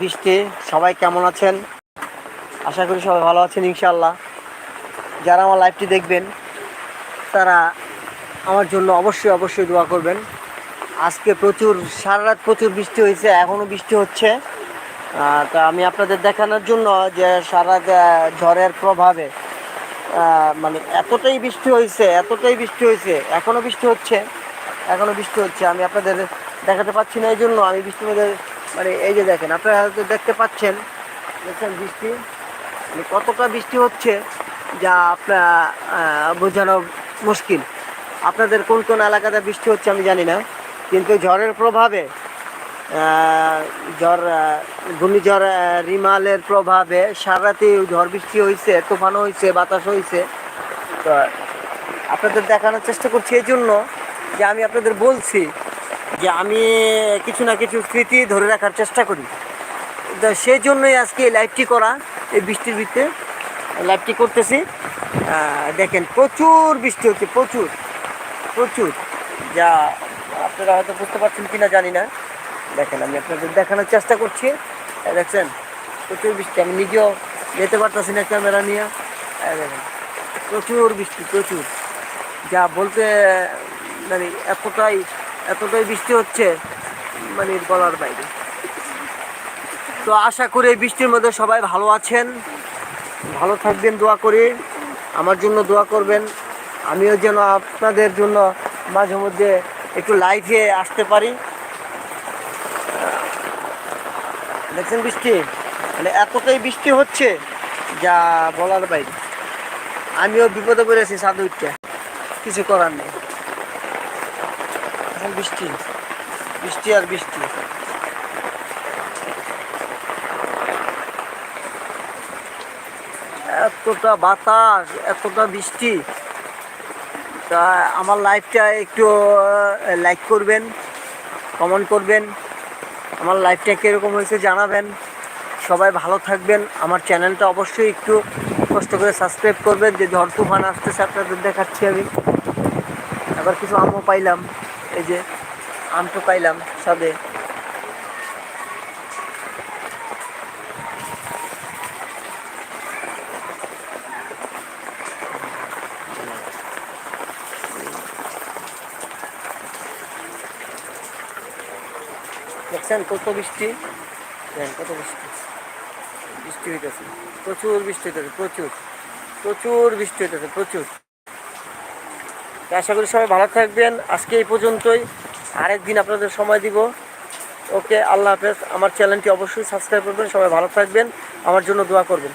বৃষ্টি, সবাই কেমন আছেন? আশা করি সবাই ভালো আছেন ইনশাল্লাহ যারা আমার লাইভটি দেখবেন, তারা আমার জন্য অবশ্যই অবশ্যই দোয়া করবেন। আজকে প্রচুর, সারা রাত প্রচুর বৃষ্টি হয়েছে, এখনও বৃষ্টি হচ্ছে। তা আমি আপনাদের দেখানোর জন্য যে সারা ঝড়ের প্রভাবে মানে এতটাই বৃষ্টি হয়েছে, এতটাই বৃষ্টি হয়েছে, এখনও বৃষ্টি হচ্ছে, এখনও বৃষ্টি হচ্ছে। আমি আপনাদের দেখাতে পাচ্ছি না, এই জন্য আমি বৃষ্টির মধ্যে মানে এই যে দেখেন, আপনারা হয়তো দেখতে পাচ্ছেন, দেখছেন বৃষ্টি? মানে কতটা বৃষ্টি হচ্ছে যা আপনার বোঝানো মুশকিল। আপনাদের কোন কোন এলাকাতে বৃষ্টি হচ্ছে আমি জানি না, কিন্তু ঝড়ের প্রভাবে ঝড় ঘূর্ণিঝড় রিমালের প্রভাবে সারা রাতে ঝড় বৃষ্টি হয়েছে তুফানও হয়েছে বাতাস হয়েছে তো আপনাদের দেখানোর চেষ্টা করছি এই জন্য যে আমি আপনাদের বলছি যে আমি কিছু না কিছু স্মৃতি ধরে রাখার চেষ্টা করি। সেই জন্যই আজকে এই লাইভটি করা, এই বৃষ্টির ভিতরে লাইভটি করতেছি। দেখেন, প্রচুর বৃষ্টি হচ্ছে, প্রচুর প্রচুর। যা আপনারা হয়তো বুঝতে পারছেন কি না জানি না। দেখেন, আমি আপনাদের দেখানোর চেষ্টা করছি। দেখছেন, প্রচুর বৃষ্টি, আমি নিজেও যেতে পারতেছি না ক্যামেরা নিয়ে। দেখেন, প্রচুর বৃষ্টি, প্রচুর। যা বলতে মানে এতটাই এতটাই বৃষ্টি হচ্ছে মানে বলার বাইরে। তো আশা করি বৃষ্টির মধ্যে সবাই ভালো আছেন। ভালো থাকবেন, দোয়া করি। আমার জন্য দোয়া করবেন। আমিও যেন আপনাদের জন্য মাঝে মধ্যে একটু লাইভে আসতে পারি। দেখছেন বৃষ্টি? মানে এতটাই বৃষ্টি হচ্ছে যা বলার বাইরে। আমিও বিপদে পড়েছি সাধু উঠতে। কিছু করার নেই। এখন বৃষ্টি। বৃষ্টি আর বৃষ্টি। এতটা বাতাস, এতটা বৃষ্টি। তা আমার লাইফটা একটু লাইক করবেন কমেন্ট করবেন। আমার লাইফটা কীরকম হয়েছে জানাবেন। সবাই ভালো থাকবেন। আমার চ্যানেলটা অবশ্যই একটু কষ্ট করে সাবস্ক্রাইব করবেন। যে ঝড় তুফান আসতেছে, আপনাদের দেখাচ্ছি আমি। আবার কিছু আমও পাইলাম। এই যে আম পাইলাম সাদে। দেখছেন কত বৃষ্টি? দেখেন কত বৃষ্টি। বৃষ্টি হইতেছে। প্রচুর বৃষ্টি হইতেছে, প্রচুর। প্রচুর বৃষ্টি হইতেছে, প্রচুর। তো আশা করি সবাই ভালো থাকবেন। আজকে এই পর্যন্তই। আরেক দিন আপনাদের সময় দিব। ওকে, আল্লাহ হাফেজ। আমার চ্যানেলটি অবশ্যই সাবস্ক্রাইব করবেন। সবাই ভালো থাকবেন। আমার জন্য দোয়া করবেন।